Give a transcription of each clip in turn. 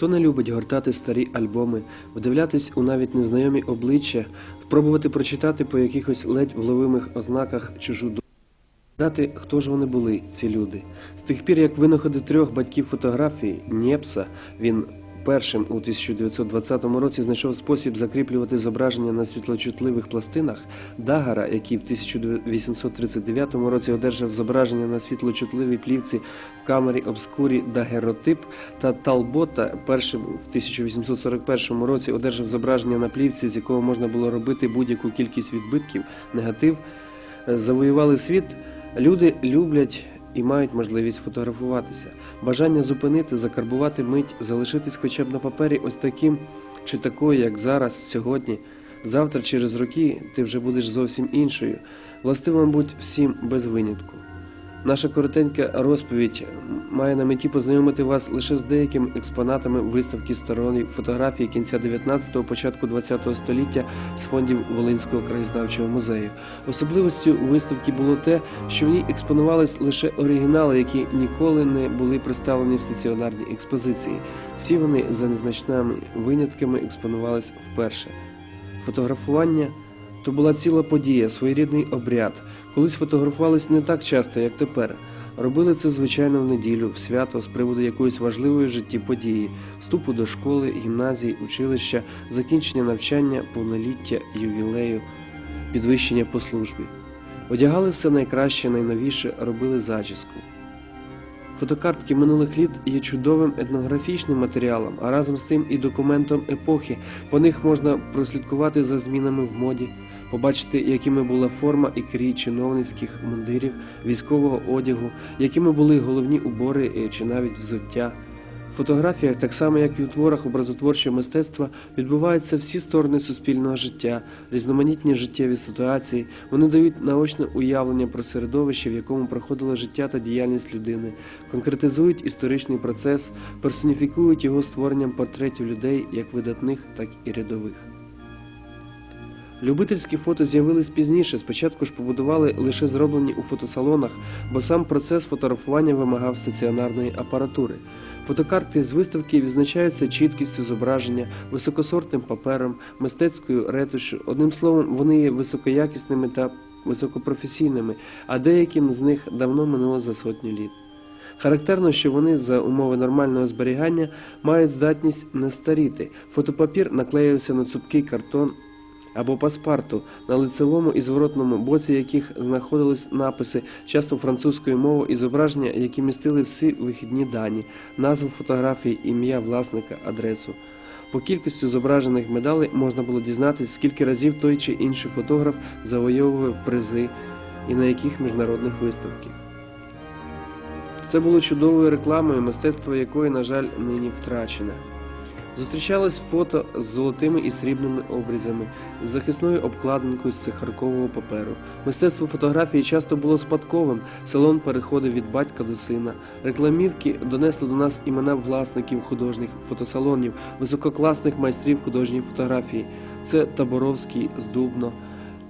Хто не любить гортати старі альбоми, вдивлятись у навіть незнайомі обличчя, пробувати прочитати по якихось ледь вловимих ознаках чужу думку? Дати, хто ж вони були, ці люди. З тих пір, як винаходи трьох батьків фотографії Нєпса, він першим у 1920 році знайшов спосіб закріплювати зображення на світлочутливих пластинах, Дагара, який в 1839 році одержав зображення на світлочутливій плівці в камері обскурі дагеротип, та Талбота першим в 1841 році одержав зображення на плівці, з якого можна було робити будь-яку кількість відбитків, негатив, е, завоювали світ. Люди люблять і мають можливість фотографуватися. Бажання зупинити, закарбувати мить, залишитись хоча б на папері ось таким чи такою, як зараз, сьогодні. Завтра, через роки, ти вже будеш зовсім іншою. Властиво, мабуть, всім без винятку. Наша коротенька розповідь має на меті познайомити вас лише з деякими експонатами виставки старої фотографії кінця 19-го, початку 20-го століття з фондів Волинського краєзнавчого музею. Особливостю виставки було те, що в ній експонувались лише оригінали, які ніколи не були представлені в стаціонарній експозиції. Всі вони за незначними винятками експонувались вперше. Фотографування то була ціла подія, своєрідний обряд. Колись фотографувались не так часто, як тепер. Робили це звичайно в неділю, в свято з приводу якоїсь важливої в житті події, вступу до школи, гімназії, училища, закінчення навчання, повноліття, ювілею, підвищення по службі. Одягали все найкраще, найновіше, робили зачіску. Фотокартки минулих літ є чудовим етнографічним матеріалом, а разом з тим і документом епохи. По них можна прослідкувати за змінами в моді, побачити, якими була форма і крій чиновницьких мундирів, військового одягу, якими були головні убори е, чи навіть взуття. В фотографіях, так само як і у творах образотворчого мистецтва, відбуваються всі сторони суспільного життя, різноманітні життєві ситуації. Вони дають наочне уявлення про середовище, в якому проходило життя та діяльність людини, конкретизують історичний процес, персоніфікують його створенням портретів людей як видатних, так і рядових. Любительські фото з'явились пізніше. Спочатку ж побудували лише зроблені у фотосалонах, бо сам процес фотографування вимагав стаціонарної апаратури. Фотокарти з виставки відзначаються чіткістю зображення, високосортним папером, мистецькою ретушю. Одним словом, вони є високоякісними та високопрофесійними, а деяким з них давно минуло за сотню літ. Характерно, що вони за умови нормального зберігання мають здатність не старіти. Фотопапір наклеювався на цупкий картон або паспарту, на лицевому і зворотному боці яких знаходились написи, часто французькою мовою і зображення, які містили всі вихідні дані, назву фотографії, ім'я власника, адресу. По кількості зображених медалей можна було дізнатися, скільки разів той чи інший фотограф завойовував призи і на яких міжнародних виставках. Це було чудовою рекламою, мистецтво якої, на жаль, нині втрачене. Зустрічались фото з золотими і срібними обрізами, з захисною обкладинкою з сахаркового паперу. Мистецтво фотографії часто було спадковим. Салон переходив від батька до сина. Рекламівки донесли до нас імена власників художніх фотосалонів, висококласних майстрів художньої фотографії. Це Таборовський з Дубно,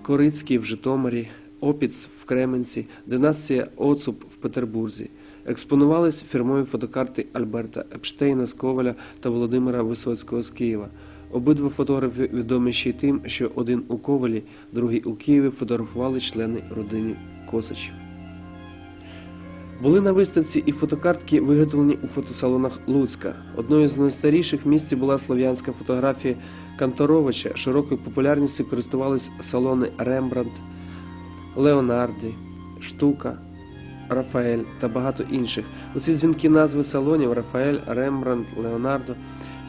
Корицький в Житомирі, Опіц в Кременці, династія Оцуп в Петербурзі. Експонувались фірмові фотокарти Альберта Епштейна з Коваля та Володимира Висоцького з Києва. Обидва фотографи відомі ще й тим, що один у Ковалі, другий у Києві фотографували члени родини Косачів. Були на виставці і фотокартки, виготовлені у фотосалонах Луцька. Одною з найстаріших в місті була слов'янська фотографія Канторовича. Широкою популярністю користувались салони Рембрандт, Леонарді, Штука. Рафаель та багато інших. Оці дзвінки назви салонів Рафаель, Рембрандт, Леонардо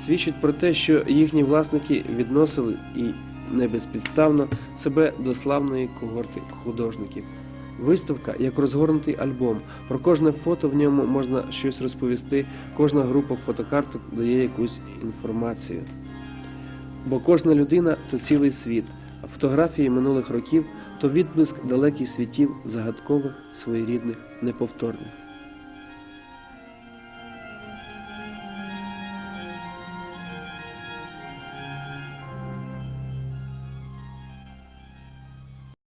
свідчать про те, що їхні власники відносили і не безпідставно себе до славної когорти художників. Виставка як розгорнутий альбом. Про кожне фото в ньому можна щось розповісти, кожна група фотокарток дає якусь інформацію. Бо кожна людина то цілий світ, а фотографії минулих років то відблиск далеких світів загадкових, своєрідних, неповторних.